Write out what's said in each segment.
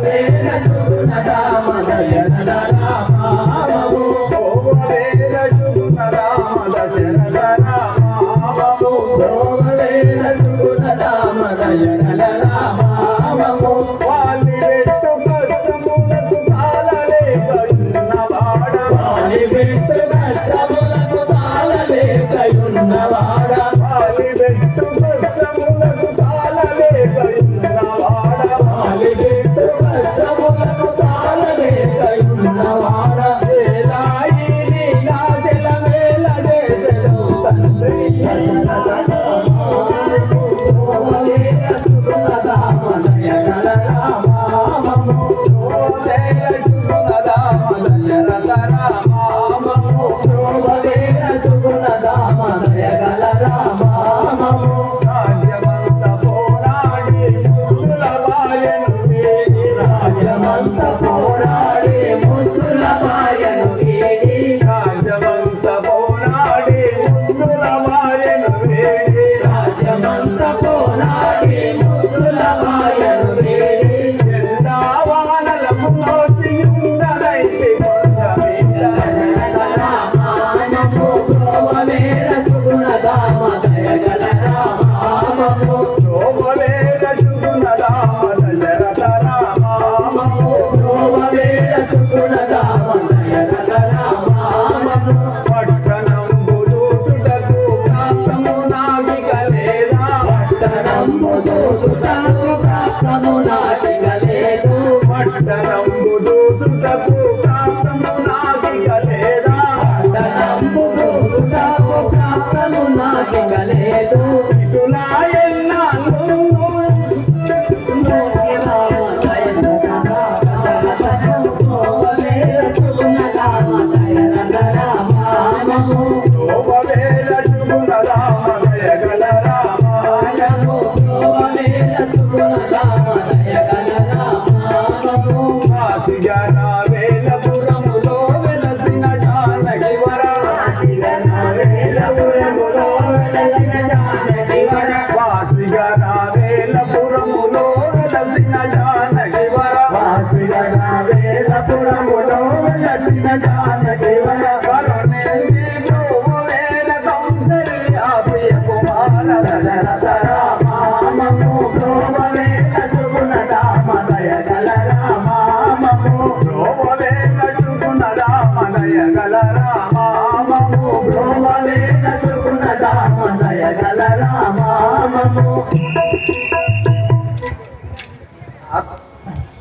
ప్రేమ చూడ రామ జయ రామ. రామ జయ గణ రామ. పొంగలేదు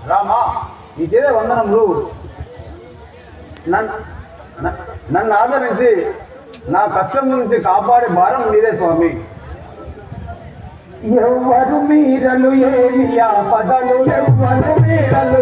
రామా నీకేదే వందనములు నన్ను ఆదరించి నా కష్టం నుంచి కాపాడే భారం మీరే స్వామి. ఎవరు మీరలు ఏమి పదలు ఎవరు మీరలు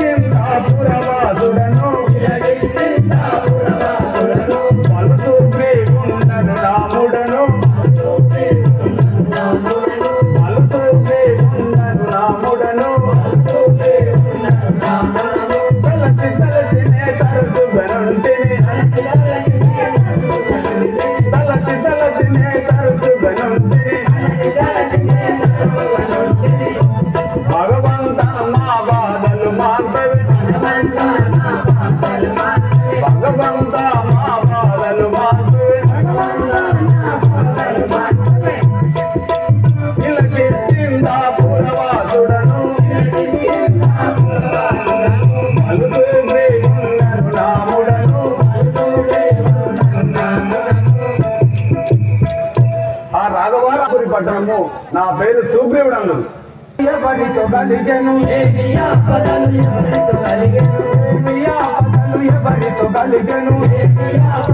నా పేరు సుగ్రీవుడు అందుకు ఎవరితో కలిగెను ఏమి ఆపదలు ఎవరితో కలిగెను ఏమి ఏ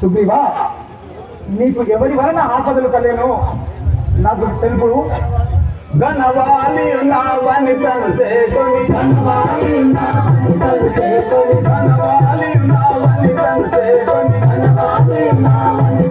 సుగ్రీవా నీకు ఎవరి వలన ఆపదలు కలేను నాకు తెలుపు ఘనవాలి నావని నా అంతలు నావని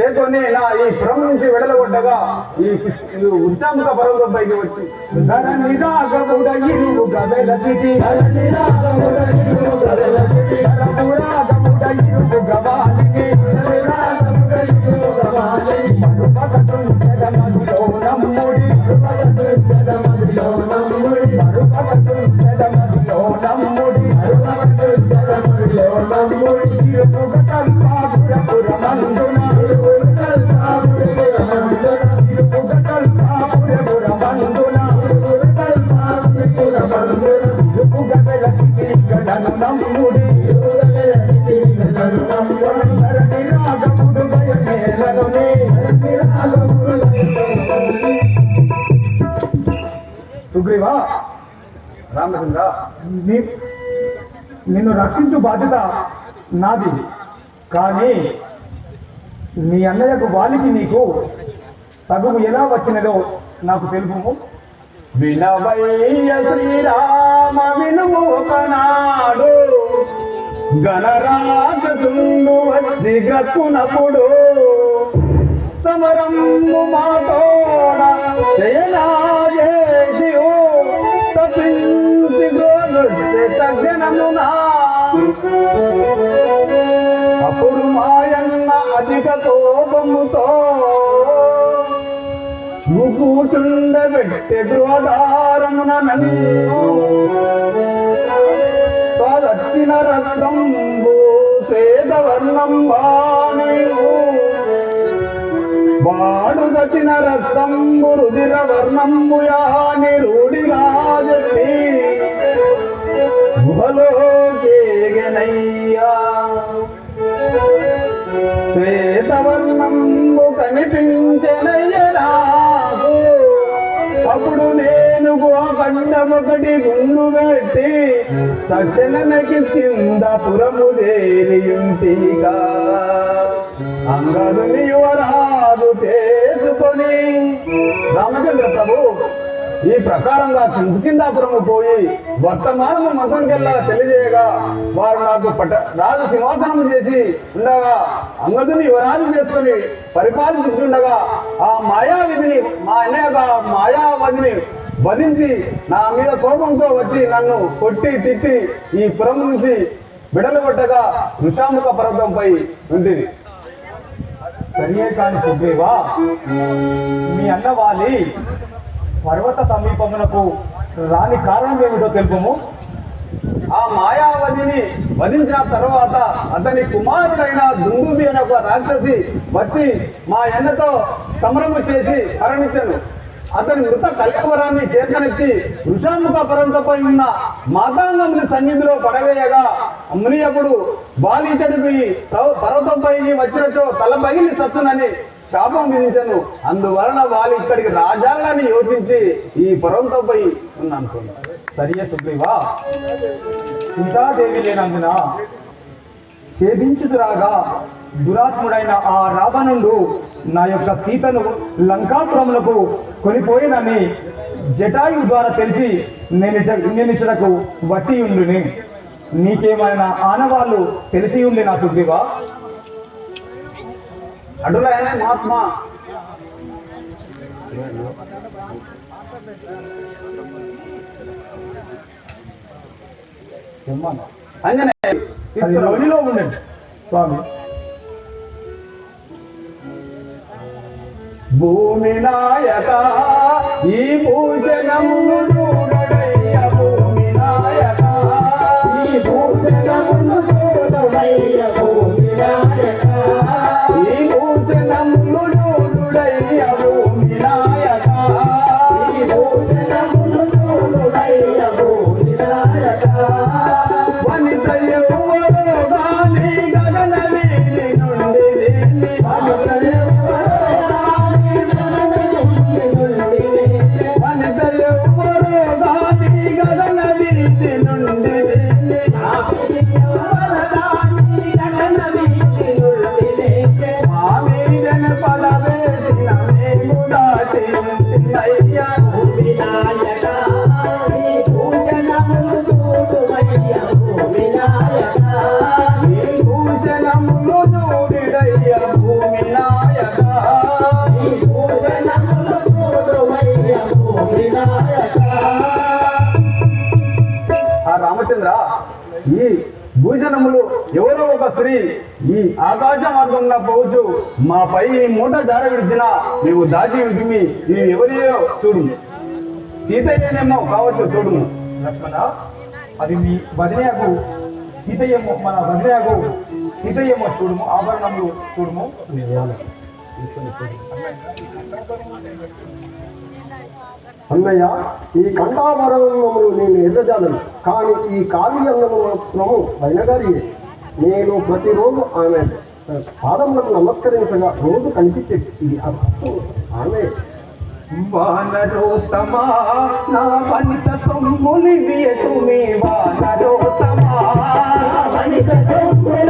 చేకొని నా ఈ శ్రమ నుంచి వెడలగొట్టగా ఈ ఉచ్చాముఖ పర్వతంపైకి వచ్చి ధర నిరాగముడ ఇరువు స్థితి ఇరువు సుగ్రీవా రామచంద్ర నిన్ను రక్షించు బాధ్యత నాది. కానీ నీ అన్నయ్యకు వాలికి నీకు తగువు ఎలా వచ్చినదో నాకు తెలుపు. వినవయ్య శ్రీరామ వినుమూతనాడు గణరాజుండు వచ్చి గ్రక్కునప్పుడు సమరము మాతోడ జయనాజేసియు తపించి గ్రోదొచ్చే తక్షణమునా అప్పుడు మాయన్న అధిక కోపముతో కూచుండబెట్టె గృహదారమున నన్ను తదచ్చిన రక్తంబు శ్వేతవర్ణం బాణివు వాడు దచిన రక్తంబు రుదిర వర్ణంబు యాని రూఢిగా చెప్పి గుహలో కేగనయ్యా ఒకటి ముందు పెట్టి తక్షణమకి కింద పురము దేరియుంటిగా అంగదుని యువరాదు చేసుకొని రామచంద్ర ప్రభు ఈ ప్రకారంగా కిందాపురము పోయి వర్తమానము మంత్రంకెల్లా తెలియజేయగా వారు నాకు పట రాజు సింహాసనం చేసి ఉండగా అంగదుని యువరాజు చేసుకొని పరిపాలించుండగా ఆ మాయావిధిని మా అన్నయ్య మాయావధిని వధించి నా మీద కోపంతో వచ్చి నన్ను కొట్టి తిట్టి ఈ పురం నుంచి విడలగొట్టగా ఋషాముఖ పర్వతంపై ఉంది సరియే కాని సుగ్రీవా మీ అన్న వాలి పర్వత సమీపమునకు రాని కారణం ఏమిటో తెలుపము? ఆ మాయావతిని వధించిన తర్వాత అతని కుమారుడైన దుందుబి అనే ఒక రాక్షసి వచ్చి మా ఎన్నతో సమరము చేసి మరణించను అతని మృత కళ్యావరాన్ని చేతనెత్తి వృషాముఖ పరంతపై ఉన్న మాతాంగముని సన్నిధిలో పడవేయగా మునియప్పుడు బాలిచడిపి పర్వతంపై వచ్చినచో తల పగిలి సత్తునని శాపం విధించను. అందువలన వాళ్ళు ఇక్కడికి రాజాలని యోచించి ఈ పర్వతంపై ఉన్నాను సరియే సుగ్రీవా. సీతాదేవి లేనందున ఛేదించుదురాగా దురాత్ముడైన ఆ రావణుడు నా యొక్క సీతను లంకాపురములకు కొనిపోయినని జటాయు ద్వారా తెలిసి నేను నేను ఇచ్చటకు వచ్చి ఉండుని. నీకేమైనా ఆనవాళ్ళు తెలిసి ఉంది నా సుగ్రీవా? అటులైన మహాత్మా! అంజనే ఉండండి. స్వామి. భూమి నాయక ఈ భూషణమును చూడడయ్య భూమి నాయక. ఈ భూషణమును చూడవయ్య రామచంద్ర ఈ భూషణములు ఎవరో ఒక స్త్రీ ఈ ఆకాశ మార్గంగా పోవచ్చు. మాపై ఈ మూట జార విడిచిన నీవు దాచి విడిమి నీవు ఎవరియో చూడు సీతయ్యనేమో కావచ్చు చూడుము. లక్ష్మణ అది మీ వదిలేయకు సీతయ్యము మన వదిలేయకు సీతయ్యము చూడుము ఆభరణములు చూడుము. అన్నయ్య ఈ కంఠాభరణములు నేను ఎదురజాలను కానీ ఈ కాళీ అంగము వైనగారి నేను ప్రతిరోజు ఆమె పాదములకు నమస్కరించగా రోజు కనిపించే ఇది అద్భుతం. ఆమె వానరోత్తమా నా వనిత సొమ్ములి వియసుమి వానరోత్తమా నా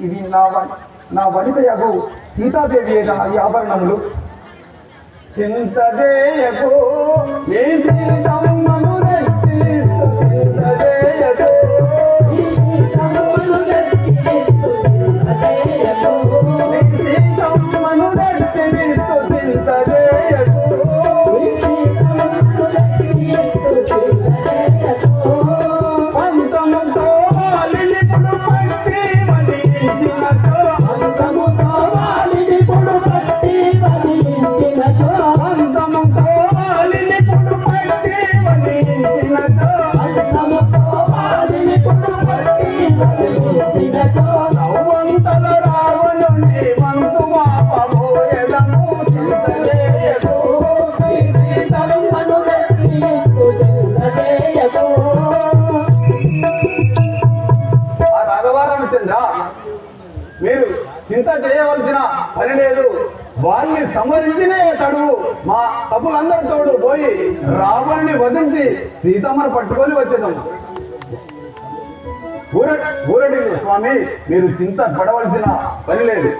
ఇది నా నా వనిత యగు సీతాదేవి అయిన ఈ ఆభరణములు. చింతదేయకు నీ వారిని సంహరించినే తడువు. మా తప్పులందరి తోడు పోయి రావణుని వధించి సీతమ్మను పట్టుకొని వచ్చేదాం. ఊరటి స్వామి మీరు చింత పడవలసిన పని లేదు.